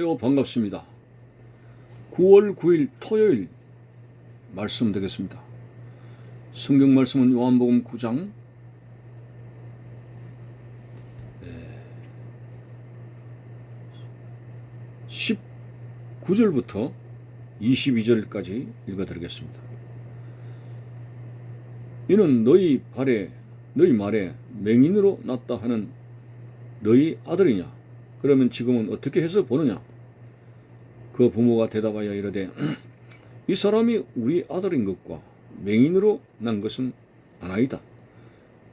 안녕하세요. 반갑습니다. 9월 9일 토요일 말씀 되겠습니다. 성경 말씀은 요한복음 9장 19절부터 22절까지 읽어드리겠습니다. 이는 너희 발에 너희 말에 맹인으로 났다 하는 너희 아들이냐? 그러면 지금은 어떻게 해서 보느냐? 그 부모가 대답하여 이르되 이 사람이 우리 아들인 것과 맹인으로 난 것은 아나이다.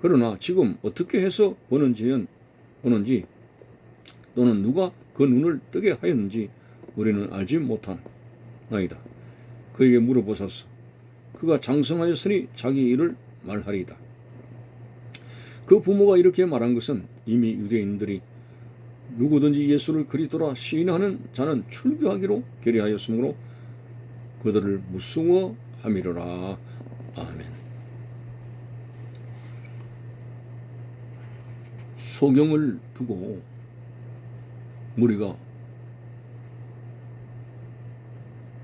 그러나 지금 어떻게 해서 보는지는 보는지 또는 누가 그 눈을 뜨게 하였는지 우리는 알지 못하나이다. 그에게 물어보소서. 그가 장성하였으니 자기 일을 말하리이다. 그 부모가 이렇게 말한 것은 이미 유대인들이 누구든지 예수를 그리스도라 시인하는 자는 출교하기로 결의하였으므로 그들을 무서워함이로라. 아멘. 소경을 두고 무리가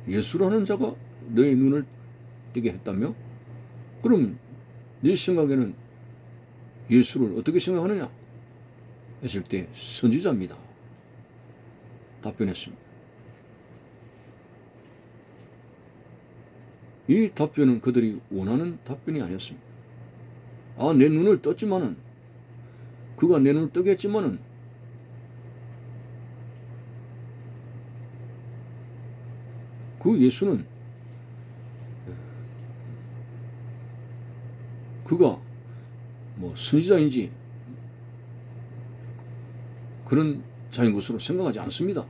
예수라는 자가 너의 눈을 뜨게 했다며? 그럼 네 생각에는 예수를 어떻게 생각하느냐? 했을 때 선지자입니다. 답변했습니다. 이 답변은 그들이 원하는 답변이 아니었습니다. 아, 내 눈을 떴지만은, 그가 내 눈을 뜨겠지만은, 그 예수는 그가 뭐 선지자인지 그런 자인 것으로 생각하지 않습니다.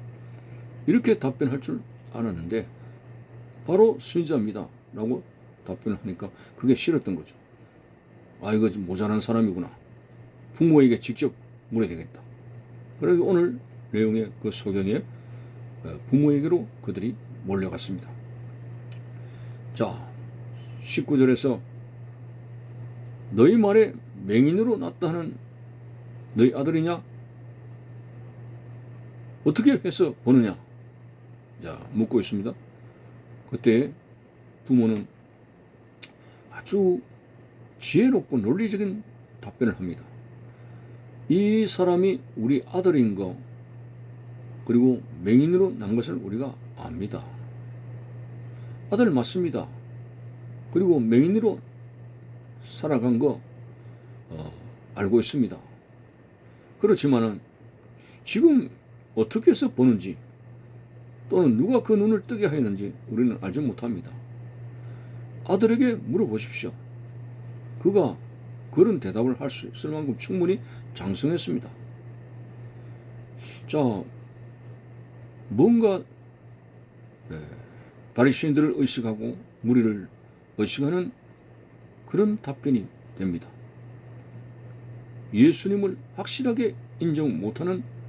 이렇게 답변할 줄 알았는데 바로 선지자입니다. 라고 답변을 하니까 그게 싫었던 거죠. 아 이거 좀 모자란 사람이구나. 부모에게 직접 물어야 되겠다. 그래서 오늘 내용의 그 소경에 어, 부모에게로 그들이 몰려갔습니다. 자, 19절에서 너희 말에 맹인으로 났다 하는 너희 아들이냐? 어떻게 해서 보느냐? 자, 묻고 있습니다. 그때 부모는 아주 지혜롭고 논리적인 답변을 합니다. 이 사람이 우리 아들인 거, 그리고 맹인으로 난 것을 우리가 압니다. 아들 맞습니다. 그리고 맹인으로 살아간 거 어, 알고 있습니다. 그렇지만은 지금 어떻게 해서 보는지 또는 누가 그 눈을 뜨게 하였는지 우리는 알지 못합니다. 아들에게 물어보십시오. 그가 그런 대답을 할 수 있을 만큼 충분히 장성했습니다. 자, 뭔가 예, 바리새인들을 의식하고 무리를 의식하는 그런 답변이 됩니다. 예수님을 확실하게 인정 못하는 어,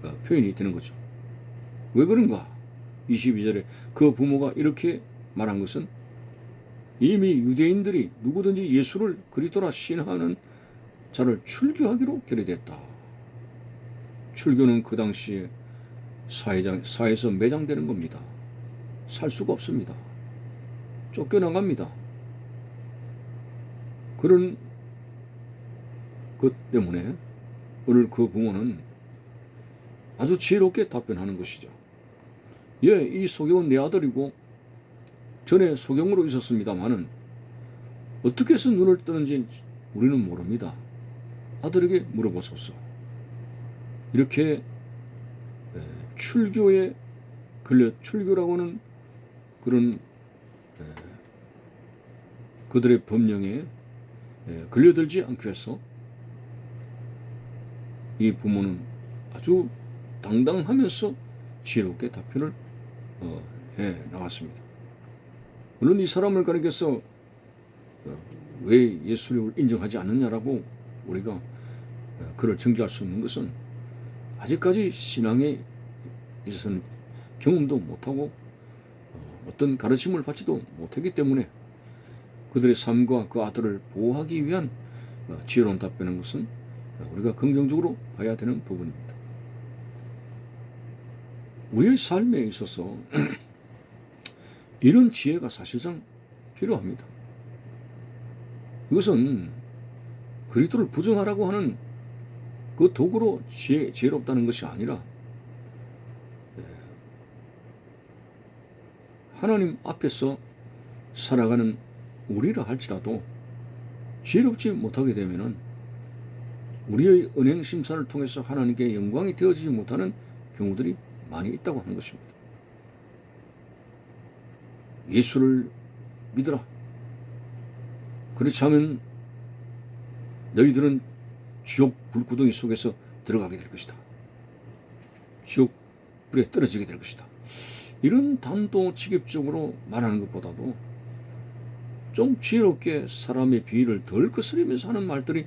표현이 되는 거죠. 왜 그런가? 22절에 그 부모가 이렇게 말한 것은 이미 유대인들이 누구든지 예수를 그리스도라 신하는 자를 출교하기로 결의됐다. 출교는 그 당시에 사회장, 사회에서 매장되는 겁니다. 살 수가 없습니다. 쫓겨나갑니다. 그런 것 때문에 오늘 그 부모는 아주 지혜롭게 답변하는 것이죠. 예, 이 소경은 내 아들이고 전에 소경으로 있었습니다만은 어떻게 해서 눈을 뜨는지 우리는 모릅니다. 아들에게 물어보소서. 이렇게 예, 출교에 걸려 출교라고 는 그런 예, 그들의 법령에 예, 걸려들지 않기 위해서 이 부모는 아주 당당하면서 지혜롭게 답변을 어, 해 나왔습니다. 물론 이 사람을 가리켜서 어, 왜 예수를 인정하지 않느냐라고 우리가 어, 그를 정지할 수 없는 것은 아직까지 신앙에 있어서는 경험도 못하고 어떤 가르침을 받지도 못했기 때문에 그들의 삶과 그 아들을 보호하기 위한 지혜로운 답변인 것은 우리가 긍정적으로 봐야 되는 부분입니다. 우리의 삶에 있어서 이런 지혜가 사실상 필요합니다. 이것은 그리스도를 부정하라고 하는 그 도구로 지혜, 지혜롭다는 것이 아니라 예, 하나님 앞에서 살아가는 우리라 할지라도 지혜롭지 못하게 되면은 우리의 은행 심사를 통해서 하나님께 영광이 되어지지 못하는 경우들이 많이 있다고 하는 것입니다. 예수를 믿으라. 그렇지 않으면 너희들은 지옥 불구덩이 속에서 들어가게 될 것이다. 지옥 불에 떨어지게 될 것이다. 이런 단도직입적으로 말하는 것보다도 좀 지혜롭게 사람의 비위를 덜 거스리면서 하는 말들이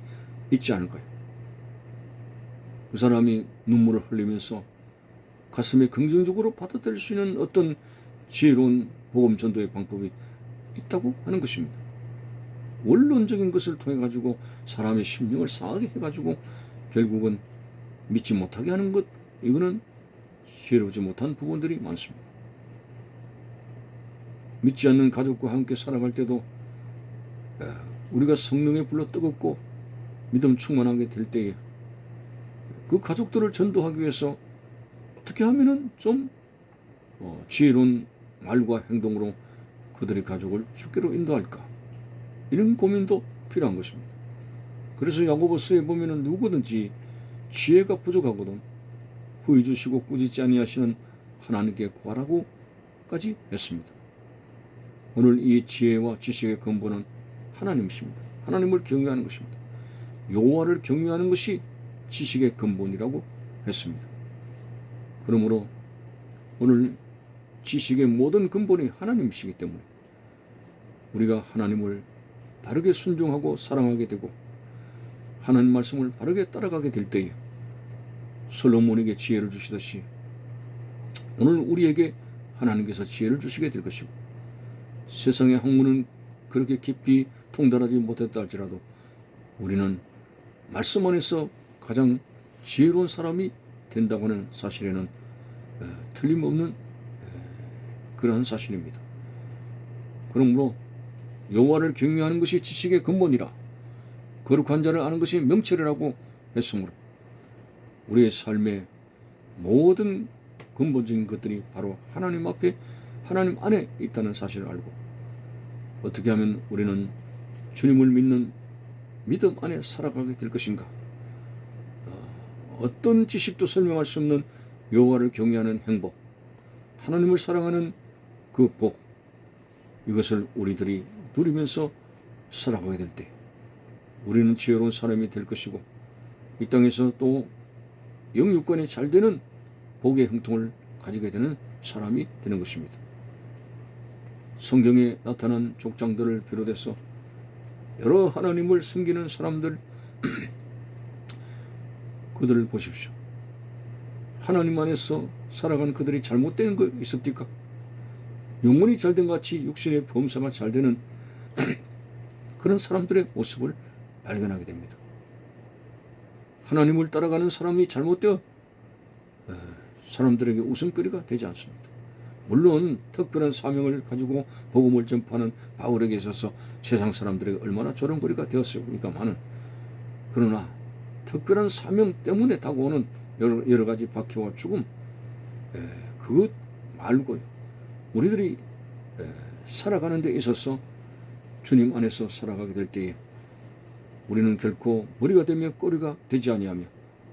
있지 않을까요? 그 사람이 눈물을 흘리면서 가슴에 긍정적으로 받아들일 수 있는 어떤 지혜로운 복음 전도의 방법이 있다고 하는 것입니다. 원론적인 것을 통해 가지고 사람의 심령을 상하게 해 가지고 결국은 믿지 못하게 하는 것 이거는 지혜롭지 못한 부분들이 많습니다. 믿지 않는 가족과 함께 살아갈 때도 에, 우리가 성령의 불로 뜨겁고 믿음 충만하게 될 때에 그 가족들을 전도하기 위해서 어떻게 하면은 좀 어, 지혜로운 말과 행동으로 그들의 가족을 주께로 인도할까 이런 고민도 필요한 것입니다. 그래서 야고보서에 보면은 누구든지 지혜가 부족하거든 후회 주시고 꾸짖지 아니하시는 하나님께 구하라고까지 했습니다. 오늘 이 지혜와 지식의 근본은 하나님이십니다. 하나님을 경외하는 것입니다. 여호와를 경외하는 것이 지식의 근본이라고 했습니다. 그러므로 오늘 지식의 모든 근본이 하나님이시기 때문에 우리가 하나님을 바르게 순종하고 사랑하게 되고 하나님 말씀을 바르게 따라가게 될 때에 솔로몬에게 지혜를 주시듯이 오늘 우리에게 하나님께서 지혜를 주시게 될 것이고 세상의 학문은 그렇게 깊이 통달하지 못했다 할지라도 우리는 말씀 안에서 가장 지혜로운 사람이 된다고 하는 사실에는 에, 틀림없는 에, 그러한 사실입니다. 그러므로 여호와를 경외하는 것이 지식의 근본이라 거룩한 자를 아는 것이 명철이라고 했으므로 우리의 삶의 모든 근본적인 것들이 바로 하나님 앞에 하나님 안에 있다는 사실을 알고 어떻게 하면 우리는 주님을 믿는 믿음 안에 살아가게 될 것인가? 어, 어떤 지식도 설명할 수 없는 여호와를 경외하는 행복, 하나님을 사랑하는 그 복, 이것을 우리들이 누리면서 살아가게 될 때, 우리는 지혜로운 사람이 될 것이고, 이 땅에서 또 영유권이 잘 되는 복의 형통을 가지게 되는 사람이 되는 것입니다. 성경에 나타난 족장들을 비롯해서 여러 하나님을 섬기는 사람들 그들을 보십시오. 하나님 안에서 살아간 그들이 잘못된 거 있습니까? 영혼이 잘된 같이 육신의 범사가 잘 되는 그런 사람들의 모습을 발견하게 됩니다. 하나님을 따라가는 사람이 잘못되어 사람들에게 웃음거리가 되지 않습니다. 물론 특별한 사명을 가지고 복음을 전파하는 바울에게 있어서 세상 사람들에게 얼마나 조롱거리가 많은 그러나 특별한 사명 때문에 다가오는 여러, 여러 가지 박해와 죽음 에, 그것 말고요. 우리들이 에, 살아가는 데 있어서 주님 안에서 살아가게 될 때에 우리는 결코 머리가 되며 꼬리가 되지 아니하며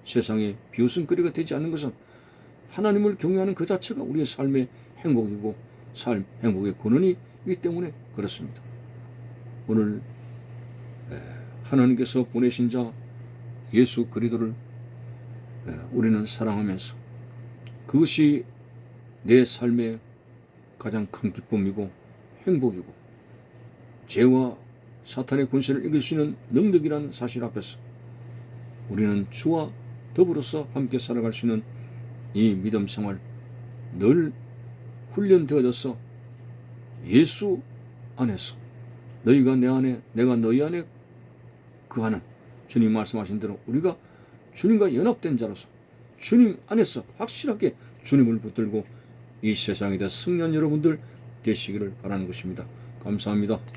세상에 비웃음거리가 되지 않는 것은 하나님을 경외하는 그 자체가 우리의 삶의 행복이고 삶 행복의 근원이기 때문에 그렇습니다. 오늘 하나님께서 보내신 자 예수 그리스도를 우리는 사랑하면서 그것이 내 삶의 가장 큰 기쁨이고 행복이고 죄와 사탄의 권세를 이길 수 있는 능력이라는 사실 앞에서 우리는 주와 더불어서 함께 살아갈 수 있는 이 믿음 생활 늘 훈련되어져서 예수 안에서 너희가 내 안에 내가 너희 안에 그 안은 주님 말씀하신 대로 우리가 주님과 연합된 자로서 주님 안에서 확실하게 주님을 붙들고 이 세상에 대해 승리한 여러분들 되시기를 바라는 것입니다. 감사합니다.